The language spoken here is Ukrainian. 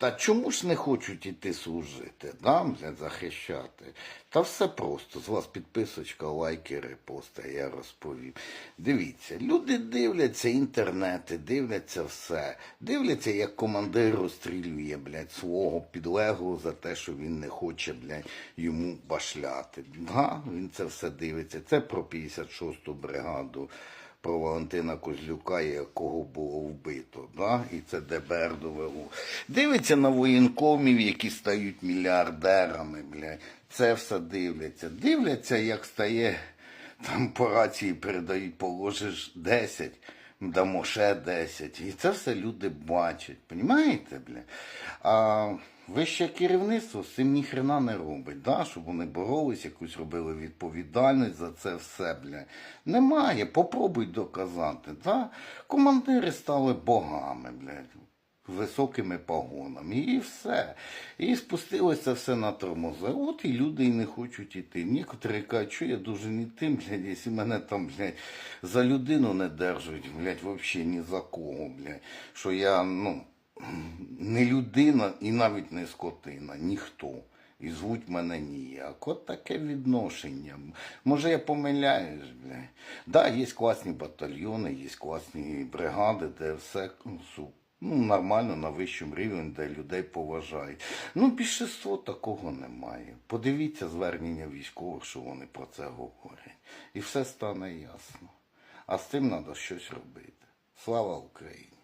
Та чому ж не хочуть іти служити, блядь, захищати? Та все просто. З вас підписочка, лайки, репости, я розповім. Дивіться, люди дивляться інтернети, дивляться все. Дивляться, як командир розстрілює, блядь, свого підлеглого за те, що він не хоче, блядь, йому башляти. Да, він це все дивиться. Це про 56-ту бригаду про Валентина Козлюка, якого було вбито. Да? І це ДБР довело. Дивиться на воєнкомів, які стають мільярдерами, Бля. Це все дивляться. Дивляться, як стає там по рації передають, положиш 10, дамо ще 10. І це все люди бачать. Понімаєте, бля? А вище керівництво з цим ніхрена не робить, да? щоб вони боролись, якусь робили відповідальність за це все, бля. Немає, попробуй доказати. Да? Командири стали богами, блядь високими погонами. І все. І спустилося все на тормози. От і люди і не хочуть іти. Некоторі кажуть, що я дуже не тим, блядь, якщо мене там, блядь, за людину не держать, блядь, взагалі ні за кого, блядь, що я, ну, не людина і навіть не скотина, ніхто. І звуть мене ніяк. От таке відношення. Може, я помиляюсь, бля. Да, є класні батальйони, є класні бригади, де все ну, су- ну, нормально на вищому рівні, де людей поважають. Ну, більшинство такого немає. Подивіться звернення військових, що вони про це говорять. І все стане ясно. А з цим треба щось робити. Слава Україні!